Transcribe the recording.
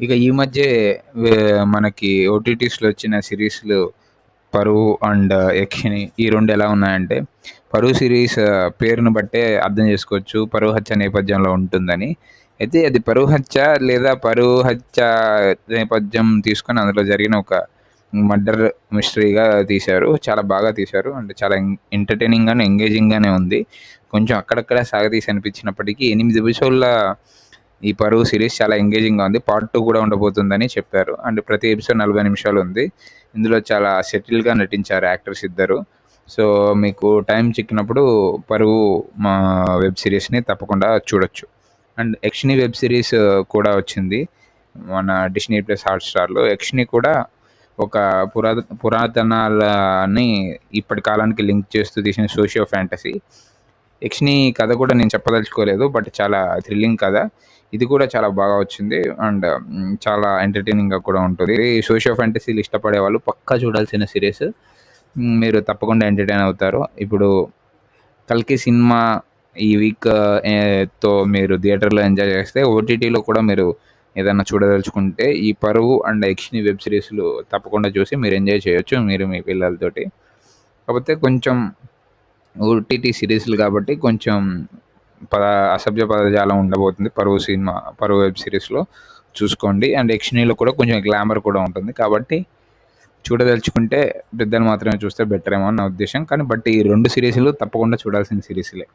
ఇక ఈ మధ్య మనకి ఓటీటీస్లో వచ్చిన సిరీస్లు పరువు అండ్ యక్షిని ఈ రెండు ఎలా ఉన్నాయంటే పరువు సిరీస్ పేరును బట్టే అర్థం చేసుకోవచ్చు. పరువు హత్య నేపథ్యంలో ఉంటుందని. అయితే అది పరువు హత్య లేదా పరువు హత్య నేపథ్యం తీసుకొని అందులో జరిగిన ఒక మర్డర్ మిస్టరీగా తీశారు. చాలా బాగా తీశారు. అంటే చాలా ఎంటర్టైనింగ్గానే ఎంగేజింగ్గానే ఉంది. కొంచెం అక్కడక్కడ సాగతీసి అనిపించినప్పటికీ ఎనిమిది ఎపిసోడ్ల ఈ పరువు సిరీస్ చాలా ఎంగేజింగ్గా ఉంది. పార్ట్ టూ కూడా ఉండబోతుందని చెప్పారు. అండ్ ప్రతి ఎపిసోడ్ నలభై నిమిషాలు ఉంది. ఇందులో చాలా సెటిల్గా నటించారు యాక్టర్స్ ఇద్దరు. సో మీకు టైం చిక్కినప్పుడు పరువు మా వెబ్ సిరీస్ని తప్పకుండా చూడొచ్చు. అండ్ యక్షిని వెబ్ సిరీస్ కూడా వచ్చింది. మన డిస్నీ ప్లస్ హాట్స్టార్లో. యక్షిని కూడా ఒక పురాత పురాతనాలని ఇప్పటి కాలానికి లింక్ చేస్తూ తీసిన సోషియో ఫ్యాంటసీ. యక్షిని కథ కూడా నేను చెప్పదలుచుకోలేదు బట్ చాలా థ్రిల్లింగ్ కథ. ఇది కూడా చాలా బాగా వచ్చింది అండ్ చాలా ఎంటర్టైనింగ్గా కూడా ఉంటుంది. ఈ సోషియో ఫ్యాంటసీలు ఇష్టపడే వాళ్ళు పక్కా చూడాల్సిన సిరీస్. మీరు తప్పకుండా ఎంటర్టైన్ అవుతారు. ఇప్పుడు కల్కి సినిమా ఈ వీక్తో మీరు థియేటర్లో ఎంజాయ్ చేస్తే ఓటీటీలో కూడా మీరు ఏదైనా చూడదలుచుకుంటే ఈ పరువు అండ్ యక్షిని వెబ్ సిరీస్లు తప్పకుండా చూసి మీరు ఎంజాయ్ చేయొచ్చు మీరు మీ పిల్లలతోటి. కాకపోతే కొంచెం ఓటీటీ సిరీస్లు కాబట్టి కొంచెం పద అసభ్య పదజాలం ఉండబోతుంది. పరువు సినిమా పరువు వెబ్ సిరీస్లో చూసుకోండి. అండ్ యక్షిణిలో కూడా కొంచెం గ్లామర్ కూడా ఉంటుంది. కాబట్టి చూడదలుచుకుంటే పెద్దలు మాత్రమే చూస్తే బెటర్ ఏమో అని నా ఉద్దేశం. కానీ బట్ ఈ రెండు సిరీస్లు తప్పకుండా చూడాల్సిన సిరీస్లే.